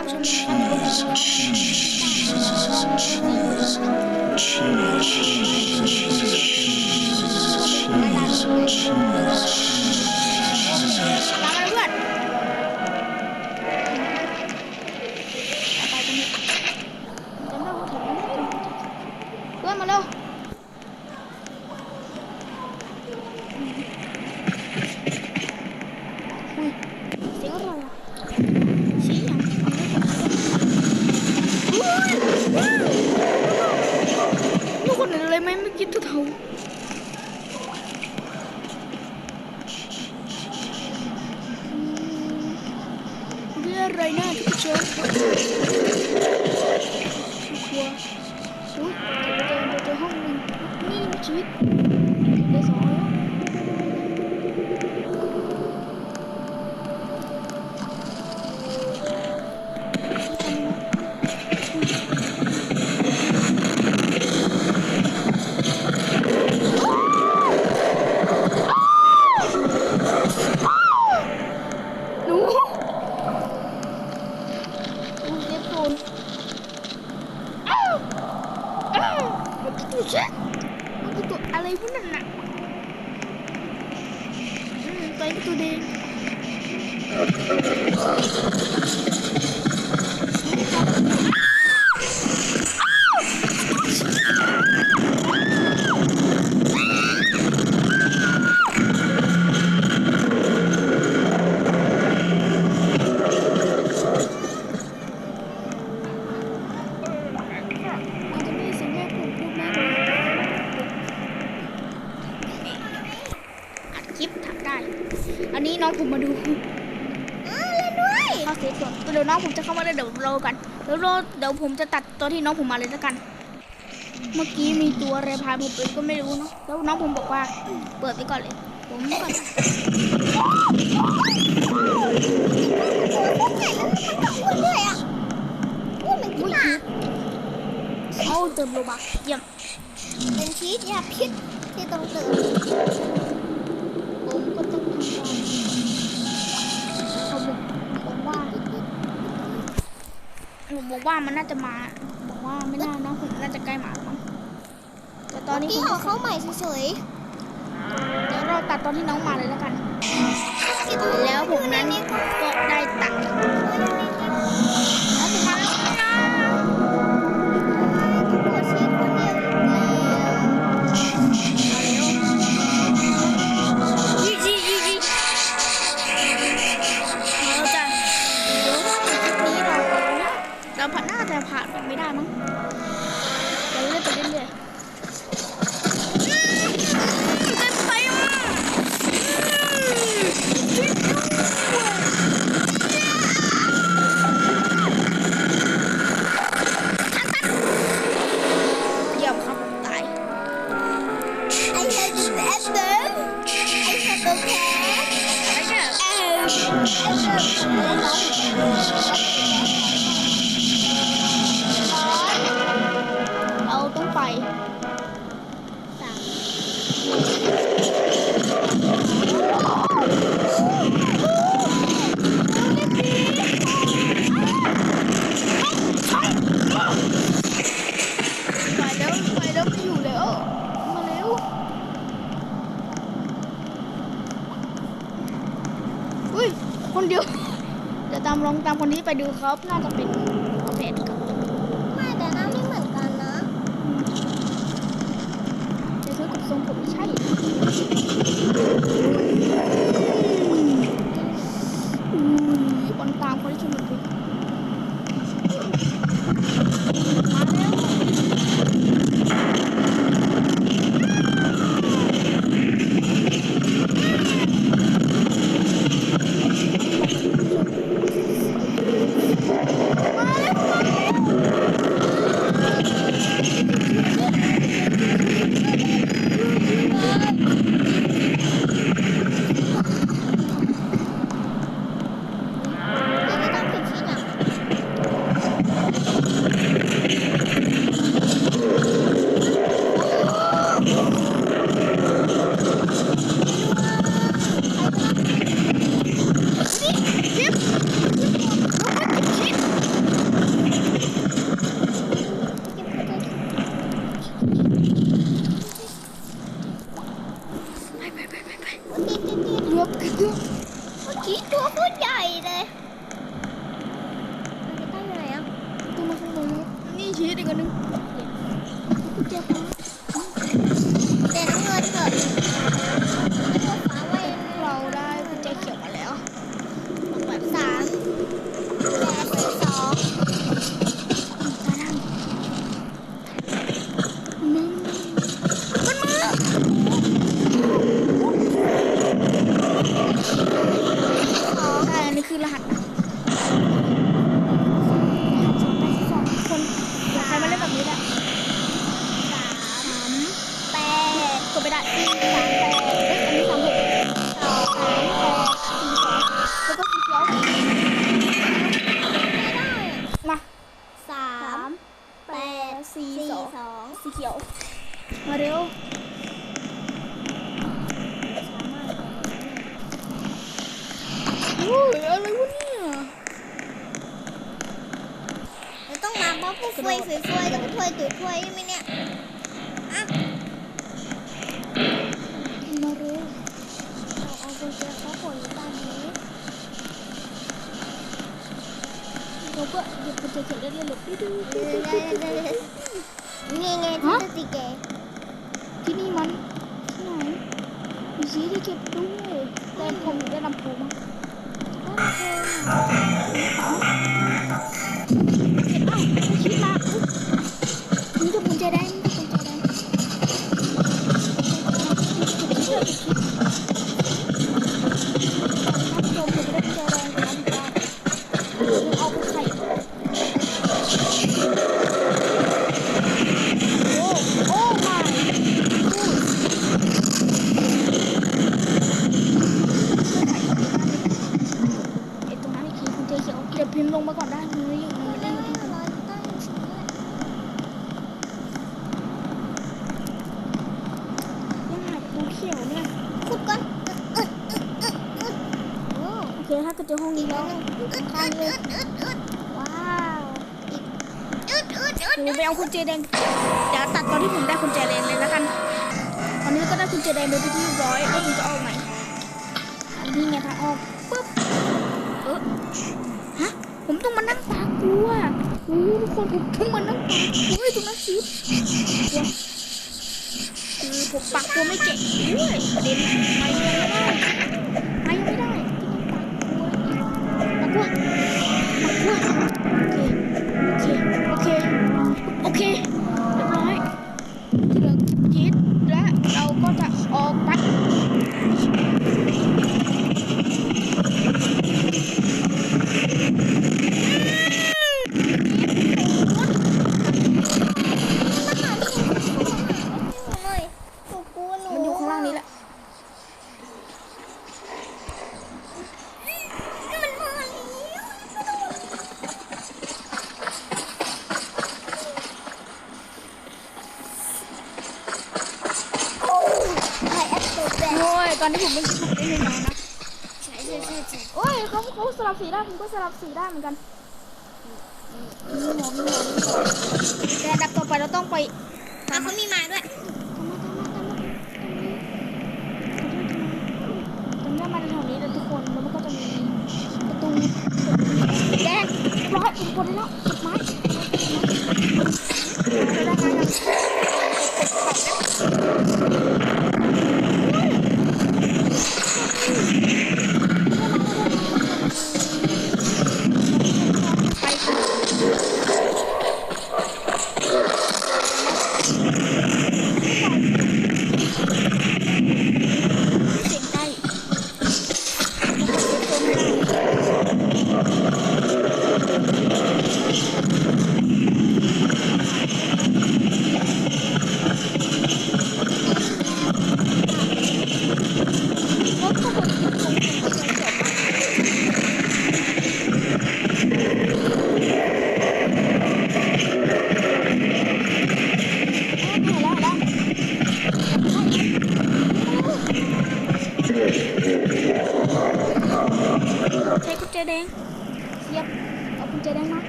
านผู้ชมตามมือตัวอะไรพวกนั้นน่ะอืมตัวนี้ตัวแดงมัน นนี้น้องผมมาดูอ้าวเล่นด้วยเข้าเซฟก่อนเดี๋ยวน้องผมจะเข้ามาได้เดี๋ยวรอกันเดี๋ยวรอเดี๋ยวผมจะตัดตัวที่น้องผมมาเลยแล้วกัน เมื่อกี้มีตัวอะไรพาผมไปก็ไม่รู้เนาะแล้วน้องผมบอกว่าเปิดไปก่อนเลย ผมก็ตัวโคตรใหญ่แล้วมันต้องอ้วนด้วยอะอ้วนเหมือนขี้หมาเอาเติมโลบักเยี่ยมเป็นชีสยาพิษที่ต้องเติมผมก็ต้องทำตามเขาบอกบอกว่าผม บอกว่ามันน่าจะมาบอกว่าไม่น่าน้องผมน่าจะใกล้มาแล้วมั้งแต่ตอนนี้ผที่มเอาเข้าใหม่เฉยเดี๋ยวเราตัดตอนที่น้องมาเลยแล้วกันๆที่ต้องแล้วผมนั้นก็ได้ เยี่ ที่จะติเกที่นี่มันที่ไหนมีสีที่เก็บด้วยแต่ผมได้ลำโพงมาก็มาเจออ้าวไม่คิดมาอุ๊ยนี่จะกุญแจแดงนี่จะกุญแจแด จอห้องนี้แล้วอึดอึดอึดอึดอึดว้าวหนูไปเอาคุณเจแดงเดี๋ยวตัดตอนที่ผมได้คุณเจแดงเลยแล้วกันตอนนี้ก็ได้คุณเจแดงไปที่ร้อยแล้วผมจะออกไหนอันนี้ไงทางออกปึ๊บเออฮะผมต้องมานั่งปากกลัวโอ้ทุกคนผมต้องมานั่งปากกลัวตรงนั้นสิกลัวคือผมปากกลัวไม่เก่งด้วยประเด็นไม่ยังไม่ได้ ตอนนี้ผมไม่คิดผมไม่มีน้อยนะใช่ใช่ใช่ใช่โอ้ยเขาเขาสลับสีได้ผมก็สลับสีได้เหมือนกันมีหมอมีหมอมีหมอแต่อันดับต่อไปเราต้องไปอะเขามีมาด้วยตรงนี้มันแถวนี้เลยทุกคนแล้วมันก็จะมีประตูแดงเรียบร้อยผมกดได้แล้วกดไม้ได้ได้ได้ไป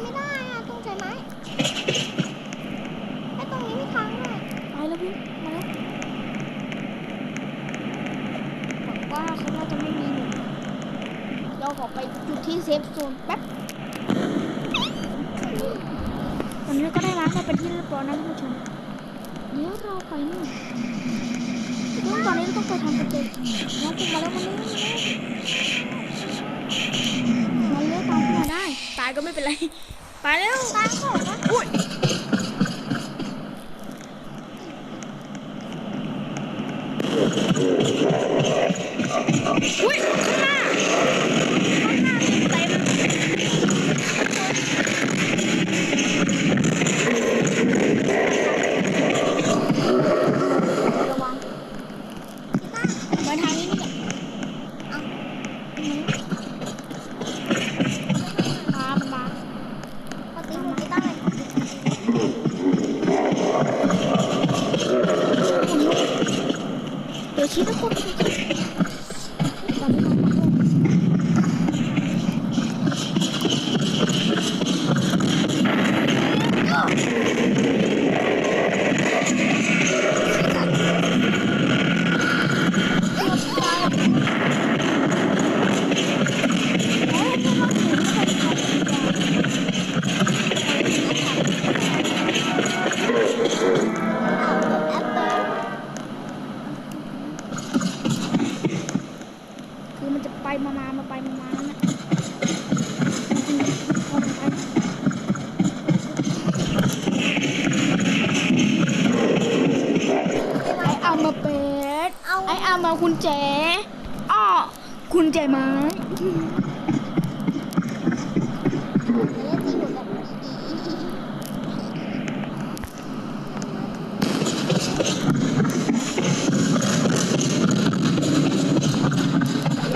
ไม่ได้อะต้องใช้ไม้ไอ้ตรงนี้มีทางเลยไปแล้วพี่มาแล้วบอกว่าเขาน่าจะไม่มีหนูเราขอไปจุดที่เซฟโซนแป๊บตอนนี้ก็ได้ร้านไาเป็นที่เรียบร้อยนะท่านชมเดี๋ยวเราไปนู่นตอนนี้เราต้องไปทำกระเจิงน้องปุ๊มาแล้วมาแล้ว ก็ไม่เป็นไร ไปแล้วปาของอุ้ยอุ้ยามมาคุณแจอ้อคุณแจไม้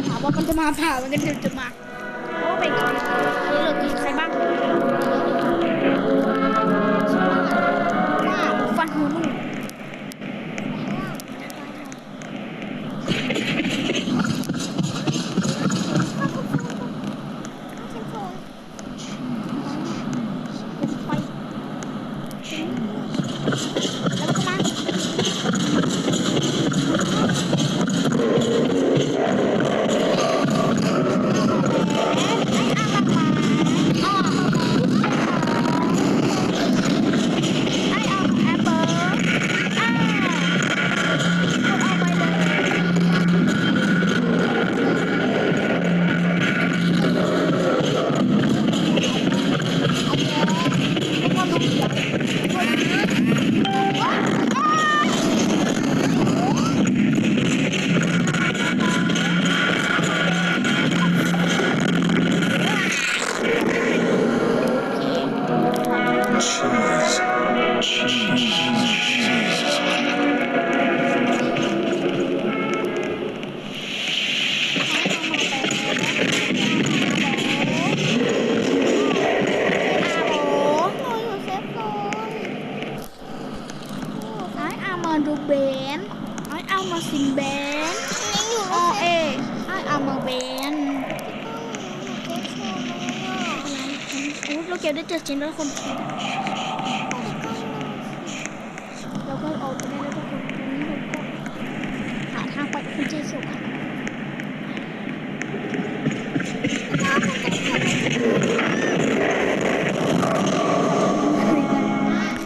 ถามว่ามันจะมาผ่ามันจะถึงจะมา นไอ้เอามาซิงแบนโอเอไอ้เอามาแบนอู้เราเก็บได้เจ็ดชิ้นแล้วคนแล้วก็เอาไปได้แล้วทุกคนหาทางไปคุณเจสุค่ะ